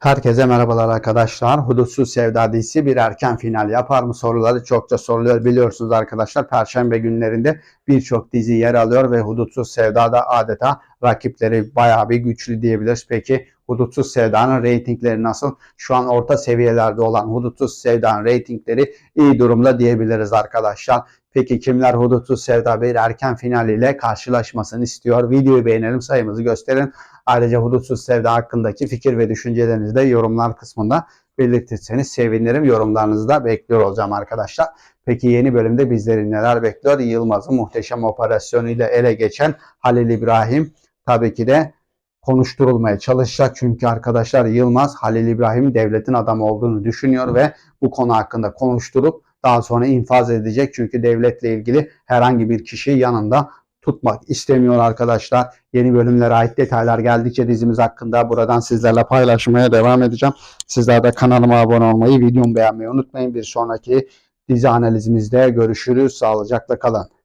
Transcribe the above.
Herkese merhabalar arkadaşlar. Hudutsuz Sevda dizisi bir erken final yapar mı soruları çokça soruluyor. Biliyorsunuz arkadaşlar Perşembe günlerinde birçok dizi yer alıyor ve Hudutsuz Sevda da adeta rakipleri bayağı bir güçlü diyebiliriz. Peki Hudutsuz Sevda'nın reytingleri nasıl? Şu an orta seviyelerde olan Hudutsuz Sevda'nın reytingleri iyi durumda diyebiliriz arkadaşlar. Peki kimler Hudutsuz Sevda bir erken final ile karşılaşmasını istiyor? Videoyu beğenelim sayımızı gösterin. Ayrıca Hudutsuz Sevda hakkındaki fikir ve düşüncelerinizi de yorumlar kısmında belirtirseniz sevinirim. Yorumlarınızı da bekliyor olacağım arkadaşlar. Peki yeni bölümde bizleri neler bekliyor? Yılmaz'ın muhteşem operasyonuyla ele geçen Halil İbrahim tabii ki de konuşturulmaya çalışacak. Çünkü arkadaşlar Yılmaz Halil İbrahim'in devletin adamı olduğunu düşünüyor ve bu konu hakkında konuşturup daha sonra infaz edecek. Çünkü devletle ilgili herhangi bir kişi yanında tutmak istemiyor arkadaşlar. Yeni bölümlere ait detaylar geldikçe dizimiz hakkında buradan sizlerle paylaşmaya devam edeceğim. Sizler de kanalıma abone olmayı, videomu beğenmeyi unutmayın. Bir sonraki dizi analizimizde görüşürüz. Sağlıcakla kalın.